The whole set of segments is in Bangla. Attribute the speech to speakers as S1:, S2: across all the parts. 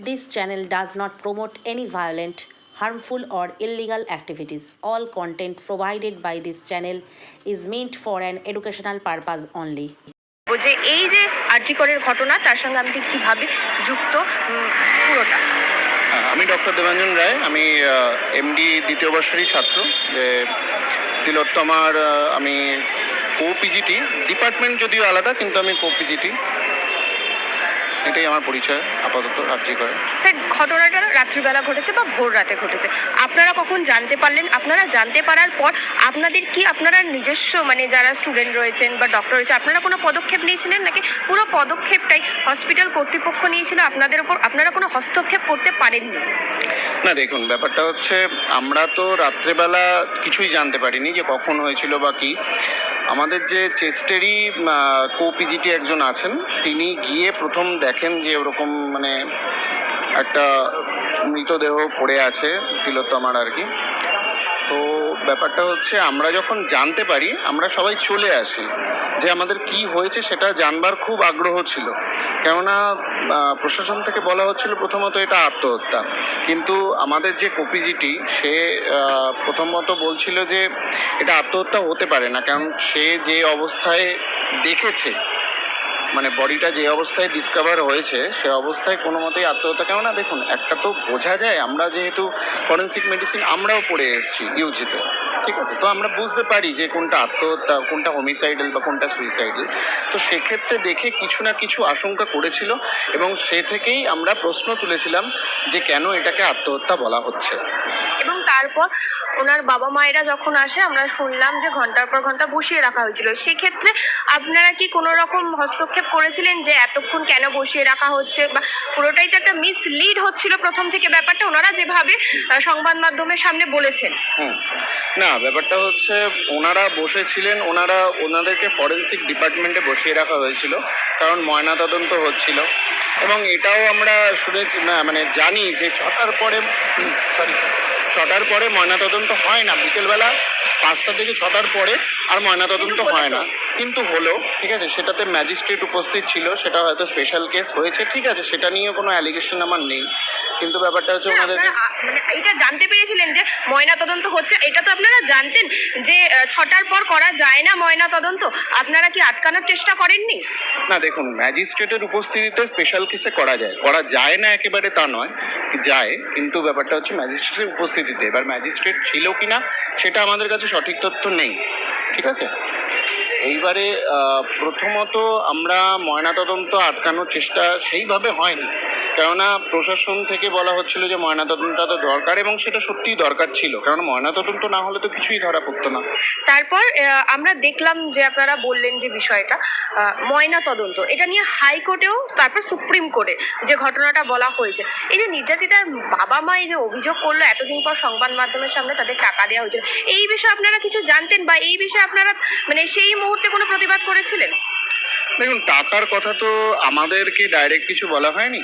S1: This channel does not promote any violent, harmful, or illegal activities. All content provided by this channel is meant for an educational purpose only.
S2: যে এই যে আর্যিকরের ঘটনা তার সঙ্গে আমি ঠিক কীভাবে যুক্ত পুরোটা
S3: হ্যাঁ, আমি ডক্টর দেবাঞ্জন রায় আমি এমডি দ্বিতীয় বর্ষেরই ছাত্র যে তিলোত্তমার আমি কো ডিপার্টমেন্ট যদিও আলাদা কিন্তু আমি কো পিজিটি এটাই আমার পরিচয় আপাতত আর্জি করে।
S2: স্যার ঘটনাটা রাত্রিবেলা ঘটেছে বা ভোর রাতে ঘটেছে? আপনারা কখন জানতে পারলেন? আপনারা জানতে পারার পর আপনাদের কি আপনারা নিজস্ব মানে যারা স্টুডেন্ট রয়েছেন বা ডক্টর রয়েছে আপনারা কোনো পদক্ষেপ নিয়েছিলেন নাকি পুরো পদক্ষেপটাই হসপিটাল কর্তৃপক্ষ নিয়েছিল? আপনাদের উপর আপনারা কোনো হস্তক্ষেপ করতে পারেননি?
S3: না দেখুন ব্যাপারটা হচ্ছে আমরা তো রাত্রেবেলা কিছুই জানতে পারিনি যে কখন হয়েছিল বা কি। আমাদের যে চেস্টেরই কো পিজিটি একজন আছেন, তিনি গিয়ে প্রথম দেখেন যে ওরকম মানে একটা মৃতদেহ পড়ে আছে, তিলোত্তমার আর কি। ব্যাপারটা হচ্ছে আমরা যখন জানতে পারি, আমরা সবাই চলে আসি যে আমাদের কি হয়েছে সেটা জানবার খুব আগ্রহ ছিল। কেননা প্রশাসন থেকে বলা হচ্ছিল প্রথমত এটা আত্মহত্যা। কিন্তু আমাদের যে কপিজিটি, সে প্রথমত বলছিল যে এটা আত্মহত্যা হতে পারে না, কারণ সে যে অবস্থায় দেখেছে মানে বডিটা যে অবস্থায় ডিসকভার হয়েছে, সে অবস্থায় কোনো মতেই আত্মহত্যা। কেননা দেখুন, একটা তো বোঝা যায়, আমরা যেহেতু ফরেন্সিক মেডিসিন আমরাও পড়ে এসেছি ইউজিতে ঠিক আছে তো আমরা বুঝতে পারি যে কোনটা আত্মহত্যা কোনটা হোমিসাইডাল বা কোনটা সুইসাইডাল তো সেক্ষেত্রে দেখে কিছু না কিছু আশঙ্কা করেছিল এবং সে থেকেই আমরা প্রশ্ন তুলেছিলাম যে কেন এটাকে আত্মহত্যা বলা হচ্ছে।
S2: এবং তারপর ওনার বাবা মায়েরা যখন আসে আমরা শুনলাম যে ঘণ্টার পর ঘণ্টা বসিয়ে রাখা হয়েছিল। সেক্ষেত্রে আপনারা কি কোনো রকম হস্তক্ষেপ করেছিলেন যে এতক্ষণ কেন বসিয়ে রাখা হচ্ছে? বা পুরোটাই তো একটা মিসলিড হচ্ছিল প্রথম থেকে ব্যাপারটা? ওনারা যেভাবে সংবাদ মাধ্যমের সামনে বলেছেন।
S3: হুম। না ব্যাপারটা হচ্ছে ওনারা বসেছিলেন ওনারা ওনাদেরকে ফরেন্সিক ডিপার্টমেন্টে বসিয়ে রাখা হয়েছিল কারণ ময়নাতদন্ত হচ্ছিল। এবং এটাও আমরা শুনেছি না মানে জানি যে ছটার পরে সরি ছটার পরে ময়নাতদন্ত হয় না। বিকেলবেলা পাঁচটা থেকে ছটার পরে আর ময়নাতদন্ত হয় না। কিন্তু হলো ঠিক আছে সেটাতে ম্যাজিস্ট্রেট উপস্থিত ছিল সেটা হয়তো স্পেশাল কেস হয়েছে ঠিক আছে সেটা নিয়ে কোনো অ্যালিগেশন আমার নেই। কিন্তু ব্যাপারটা হচ্ছে
S2: আ- মানে এটা জানতে পেরেছিলেন যে ময়না তদন্ত হচ্ছে। এটা তো আপনারা জানতেন যে ছটার পর করা যায় না ময়না তদন্ত। আপনারা কি আটকানোর চেষ্টা করেননি?
S3: না, দেখুন, ম্যাজিস্ট্রেটের উপস্থিতিতে স্পেশাল কেসে করা যায়। করা যায় না একেবারে তা নয় যায়, কিন্তু ব্যাপারটা হচ্ছে ম্যাজিস্ট্রেটের উপস্থিতিতে। এবার ম্যাজিস্ট্রেট ছিল কি না সেটা আমাদের কাছে সঠিক তথ্য নেই। ঠিক আছে? এইবারে প্রথমত আমরা ময়নাতদন্ত আটকানোর চেষ্টা সেইভাবে হয়নি। কেননা প্রশাসন থেকে বলা হচ্ছিল যে ময়নাতদন্তটা তো দরকার এবং সেটা সত্যিই দরকার ছিল। কারণ ময়নাতদন্ত না হলে তো কিছুই ধরা পড়তো না।
S2: তারপর আমরা দেখলাম যে আপনারা বললেন যে বিষয়টা আহ, ময়না তদন্ত এটা নিয়ে হাইকোর্টেও তারপর সুপ্রিম কোর্টে যে ঘটনাটা বলা হয়েছে। এই যে নির্যাতিতার বাবা মা এই যে অভিযোগ করল এতদিন পর সংবাদ মাধ্যমের সামনে তাদের টাকা দেওয়া হয়েছিল। এই বিষয়ে আপনারা কিছু জানতেন বা এই বিষয়ে আপনারা মানে সেই মুহূর্তে কোনো প্রতিবাদ করেছিলেন?
S3: দেখুন টাকার কথা তো আমাদেরকে ডাইরেক্ট কিছু বলা হয়নি।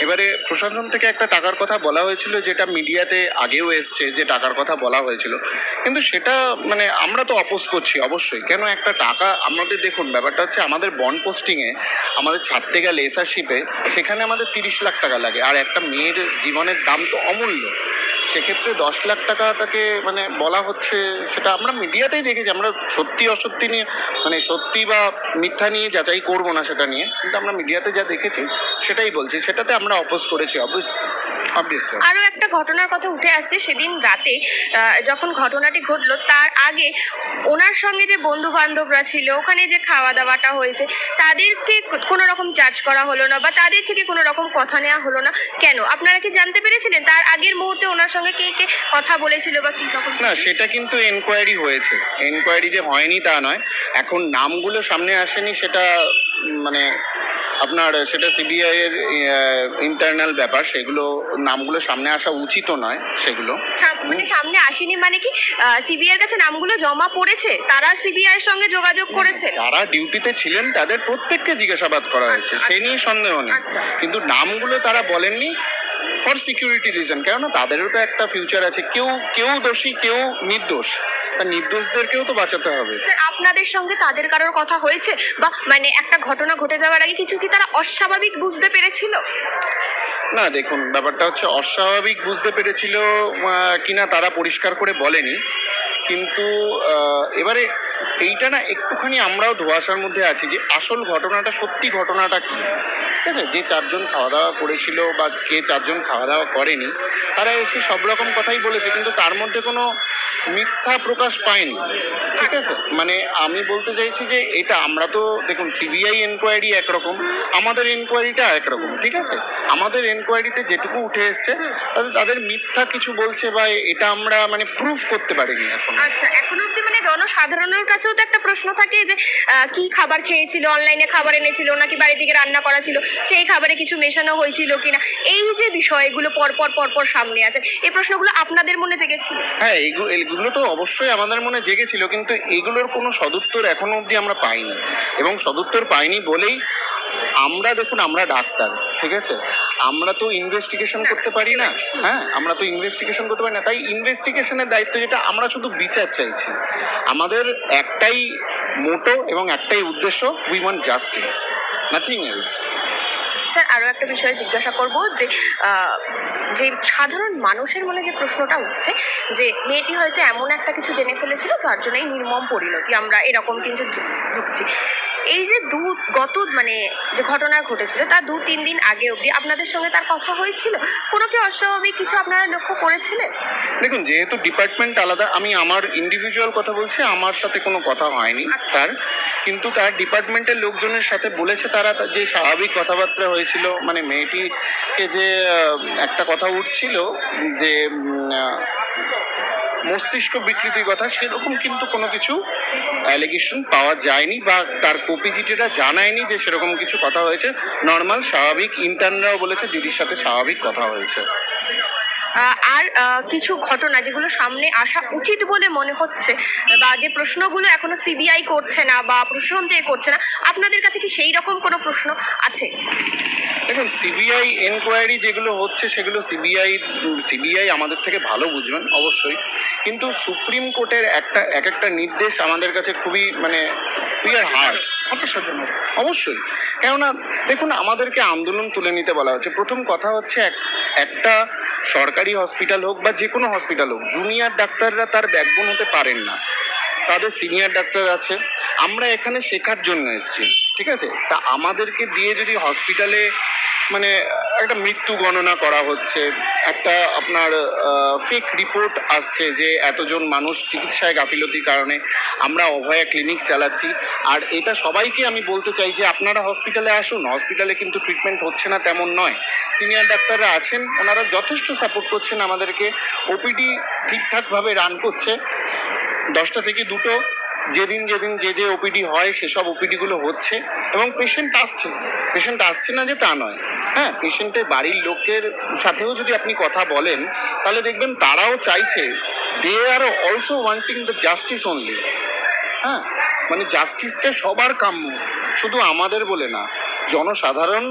S3: এবারে প্রশাসন থেকে একটা টাকার কথা বলা হয়েছিল, যেটা মিডিয়াতে আগেও এসছে যে টাকার কথা বলা হয়েছিল। কিন্তু সেটা মানে আমরা তো অপোজ করছি অবশ্যই। কেন একটা টাকা, আমাদের দেখুন, ব্যাপারটা হচ্ছে আমাদের বন পোস্টিংয়ে আমাদের ছাড়তে গেলে এসআরশিপে সেখানে আমাদের তিরিশ লাখ টাকা লাগে। আর একটা মেয়ের জীবনের দাম তো অমূল্য। সেক্ষেত্রে দশ লাখ টাকা তাকে মানে বলা হচ্ছে, সেটা আমরা মিডিয়াতেই দেখেছি, আমরা সত্যি অসত্যি নিয়ে মানে সত্যি বা মিথ্যা নিয়ে যাচাই করব না সেটা নিয়ে, কিন্তু আমরা মিডিয়াতে যা দেখেছি, সেটাই বলছি। সেটাতে আমরা অপোজ করেছি অবশ্যই
S2: আরও একটা ঘটনার কথা উঠে আসছে, সেদিন রাতে যখন ঘটনাটি ঘটলো, তার আগে ওনার সঙ্গে যে বন্ধু বান্ধবরা ছিল ওখানে যে খাওয়া দাওয়াটা হয়েছে তাদেরকে কোনো রকম চার্জ করা হলো না বা তাদের থেকে কোনো রকম কথা নেওয়া হলো না? কেন? আপনারা কি জানতে পেরেছিলেন? তার আগের মুহূর্তে ওনার সঙ্গে কে কে কথা বলেছিল বা কি রকম
S3: না সেটা কিন্তু এনকোয়ারি হয়েছে। এনকোয়ারি যে হয়নি তা নয়। এখন নামগুলো সামনে আসেনি সেটা মানে আপনার সেটা সিবিআই এর ইন্টারনাল ব্যাপার সেগুলো নামগুলো সামনে আসা উচিতও নয় সেগুলো।
S2: সাম- মানে সামনে আসেনি মানে কি সিবিআই এর কাছে নামগুলো জমা পড়েছে? তারা সিবিআই এর সঙ্গে যোগাযোগ করেছে?
S3: যারা ডিউটিতে ছিলেন তাদের প্রত্যেককে জিজ্ঞাসাবাদ করা হয়েছে
S2: আচ্ছা,
S3: সে নিয়ে সন্দেহ নেই।
S2: আচ্ছা।
S3: কিন্তু নামগুলো তারা বলেননি ফর সিকিউরিটি রিজন কেননা তাদেরও তো একটা ফিউচার আছে। কেউ কেউ দোষী কেউ নির্দোষ। তা নির্দোষদেরকেও তো বাঁচাতে হবে।
S2: আপনাদের সঙ্গে তাদের কারোর কথা হয়েছে? বা মানে একটা ঘটনা ঘটে যাওয়ার আগে কিছু কি তারা অস্বাভাবিক বুঝতে পেরেছিল?
S3: না দেখুন ব্যাপারটা হচ্ছে অস্বাভাবিক বুঝতে পেরেছিল কিনা তারা পরিষ্কার করে বলেনি। কিন্তু এবারে এইটা না একটুখানি আমরাও ধোঁয়াশার মধ্যে আছি যে আসল ঘটনাটা সত্যি ঘটনাটা কি? ঠিক আছে, যে চারজন খাওয়া দাওয়া করেছিল বা কে চারজন খাওয়া দাওয়া করেনি, তারা এসে সব রকম কথাই বলেছে, কিন্তু তার মধ্যে কোনো মিথ্যা প্রকাশ পায়নি, ঠিক আছে? মানে আমি বলতে চাইছি যে এটা আমরা তো, দেখুন সিবিআই এনকোয়ারি একরকম, আমাদের এনকোয়ারিটা একরকম, ঠিক আছে? আমাদের এনকোয়ারিতে যেটুকু উঠে এসছে তাদের তাদের মিথ্যা কিছু বলছে বা এটা আমরা মানে প্রুফ করতে পারিনি এখন।
S2: আচ্ছা এখন অব্দি মানে জনসাধারণের কাছেও তো একটা প্রশ্ন থাকে যে কি খাবার খেয়েছিল অনলাইনে খাবার এনেছিল, নাকি বাড়ি থেকে রান্না করা ছিল। সেই খাবারে কিছু মেশানো হয়েছিল কিনা? এই যে বিষয়গুলো পরপর পরপর সামনে আছে এই প্রশ্নগুলো আপনাদের মনে জেগেছিল?
S3: হ্যাঁ এগুলো তো অবশ্যই আমাদের মনে জেগেছিল, কিন্তু এগুলোর কোনো সদুত্তর এখনও অবধি আমরা পাইনি। এবং সদুত্তর পাইনি বলেই আমরা দেখুন, আমরা ডাক্তার, ঠিক আছে? আমরা তো ইনভেস্টিগেশন করতে পারি না হ্যাঁ? আমরা তো ইনভেস্টিগেশন করতে পারি না। তাই ইনভেস্টিগেশনের দায়িত্ব যেটা, আমরা শুধু বিচার চাইছি। আমাদের একটাই মোটো এবং একটাই উদ্দেশ্য we want justice nothing else
S2: sir আরও একটা বিষয়ে জিজ্ঞাসা করব যে যে সাধারণ মানুষের মনে যে প্রশ্নটা উঠছে, যে মেয়েটি হয়তো এমন একটা কিছু জেনে ফেলেছিল, তার জন্যই নির্মম পরিণতি, আমরা এরকম কিন্তু ঢুকছি এই যে দু গত মানে যে ঘটনা ঘটেছিল তার দু তিন দিন আগে অবধি আপনাদের সঙ্গে তার কথা হয়েছিল? কোনো কি অস্বাভাবিক কিছু আপনারা লক্ষ্য করেছিলেন?
S3: দেখুন যেহেতু ডিপার্টমেন্ট আলাদা আমি আমার ইন্ডিভিজুয়াল কথা বলছি আমার সাথে কোনো কথা হয়নি তার। কিন্তু তার ডিপার্টমেন্টের লোকজনের সাথে বলেছে তারা যে স্বাভাবিক কথাবার্তা হয়েছিল মানে মেয়েটিকে যে একটা কথা উঠছিল যে মস্তিষ্ক বিকৃতির কথা সেরকম কিন্তু কোনো কিছু অ্যালিগেশন পাওয়া যায়নি বা তার কপিজিটিরা জানায়নি যে সেরকম কিছু কথা হয়েছে। নর্মাল স্বাভাবিক ইন্টার্নরাও বলেছে, দিদির সাথে স্বাভাবিক কথা হয়েছে।
S2: আর কিছু ঘটনা যেগুলো সামনে আসা উচিত বলে মনে হচ্ছে, বা যে প্রশ্নগুলো এখনও সিবিআই করছে না বা প্রশাসন থেকে করছে না, আপনাদের কাছে কি সেই রকম কোনো প্রশ্ন আছে?
S3: দেখুন সিবিআই এনকোয়ারি যেগুলো হচ্ছে সেগুলো সিবিআই সিবিআই আমাদের থেকে ভালো বুঝবেন, অবশ্যই। কিন্তু সুপ্রিম কোর্টের একটা, এক একটা নির্দেশ আমাদের কাছে খুবই মানে উই আর হার্ড হতাশাজনক অবশ্যই। কেননা, দেখুন, আমাদেরকে আন্দোলন তুলে নিতে বলা হচ্ছে। প্রথম কথা হচ্ছে, এক- একটা সরকারি হসপিটাল হোক বা যে কোনো হসপিটাল হোক জুনিয়র ডাক্তাররা তার ব্যাকবোন হতে পারেন না। তাদের সিনিয়র ডাক্তার আছে। আমরা এখানে শেখার জন্য এসেছি, ঠিক আছে? তা আমাদেরকে দিয়ে যদি হসপিটালে মানে একটা মৃত্যু গণনা করা হচ্ছে, একটা আপনার ফেক রিপোর্ট আসছে যে এতজন মানুষ চিকিৎসায় গাফিলতির কারণে আমরা অভয়া ক্লিনিক চালাচ্ছি। আর এটা সবাইকে আমি বলতে চাই যে আপনারা হসপিটালে আসুন হসপিটালে কিন্তু ট্রিটমেন্ট হচ্ছে না তেমন নয়। সিনিয়র ডাক্তাররা আছেন, ওনারা যথেষ্ট সাপোর্ট করছেন আমাদেরকে। ওপিডি ঠিকঠাকভাবে রান করছে। দশটা থেকে দুটো যেদিন যেদিন যে যে ওপিডি হয়, সেসব ওপিডিগুলো হচ্ছে এবং পেশেন্ট আসছে। পেশেন্ট আসছে না যে তা নয়। হ্যাঁ পেশেন্টের বাড়ির লোকের সাথেও যদি আপনি কথা বলেন, তাহলে দেখবেন তারাও চাইছে they are also wanting the justice only হ্যাঁ মানে জাস্টিসটা সবার কাম্য, শুধু আমাদের বলে না। জনসাধারণ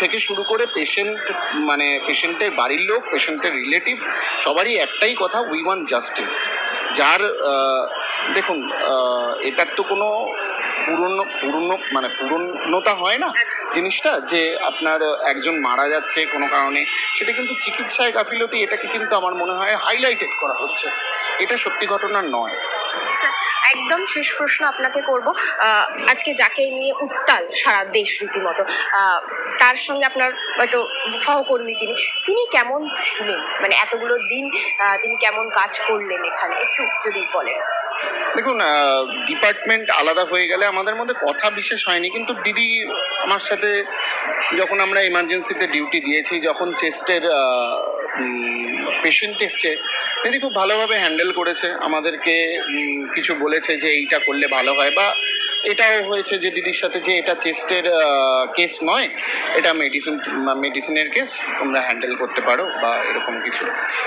S3: থেকে শুরু করে পেশেন্ট মানে পেশেন্টের বাড়ির লোক পেশেন্টের রিলেটিভ সবারই একটাই কথা উই ওয়ান জাস্টিস যার দেখুন এটার তো কোনো পুরনো পুরনো মানে পুরনোতা হয় না জিনিসটা যে আপনার একজন মারা যাচ্ছে কোনো কারণে, সেটা কিন্তু চিকিৎসায় গাফিলতি, এটাকে কিন্তু আমার মনে হয় হাইলাইটেড করা হচ্ছে। এটা সত্যি ঘটনা নয়।
S2: একদম শেষ প্রশ্ন আপনাকে করব। আজকে যাকে নিয়ে উত্তাল সারা দেশ রীতিমতো তার সঙ্গে আপনার হয়তো সহকর্মী তিনি তিনি কেমন ছিলেন? মানে এতগুলো দিন তিনি কেমন কাজ করলেন এখানে? একটু যদি বলেন।
S3: দেখুন ডিপার্টমেন্ট আলাদা হয়ে গেলে আমাদের মধ্যে কথা বিশেষ হয়নি, কিন্তু দিদি আমার সাথে যখন আমরা এমার্জেন্সিতে ডিউটি দিয়েছি, যখন চেস্টের পেশেন্ট এসছে। দিদি খুব ভালোভাবে হ্যান্ডেল করেছে। আমাদেরকে কিছু বলেছে যে এইটা করলে ভালো হয় বা এটাও হয়েছে যে দিদির সাথে যে এটা চেস্টের কেস নয়, এটা মেডিসিন, মেডিসিনের কেস, তোমরা হ্যান্ডেল করতে পারো বা এরকম কিছু।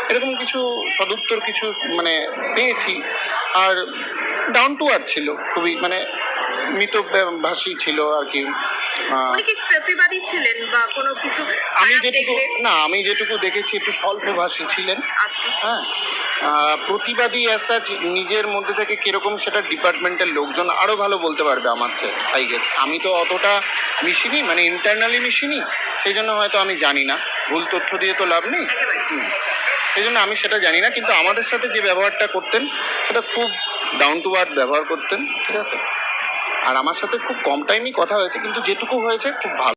S3: এরকম কিছু সদুত্তর কিছু মানে পেয়েছি। আর ডাউন টু আর্থ ছিল, খুবই মানে মিতভাষী ছিল আর কি
S2: প্রতিবাদী ছিলেন বা কোনো কিছু
S3: আমি যেটুকু না আমি যেটুকু দেখেছি একটু স্বল্পভাষী ছিলেন।
S2: আচ্ছা।
S3: হ্যাঁ প্রতিবাদী অ্যাসাচ নিজের মধ্যে থেকে কীরকম সেটা ডিপার্টমেন্টের লোকজন আরও ভালো বলতে পারবে আমার চেয়ে আই গেস আমি তো অতটা মিশিনি মানে ইন্টারনালি মিশিনি সেই জন্য হয়তো আমি জানি না। ভুল তথ্য দিয়ে তো লাভ নেই। সেই জন্য আমি সেটা জানি না কিন্তু আমাদের সাথে যে ব্যবহারটা করতেন সেটা খুব ডাউন টু আর্থ ব্যবহার করতেন ঠিক আছে? আর আমার সাথে খুব কম টাইমই কথা হয়েছে কিন্তু যেটুকু হয়েছে খুব ভালো।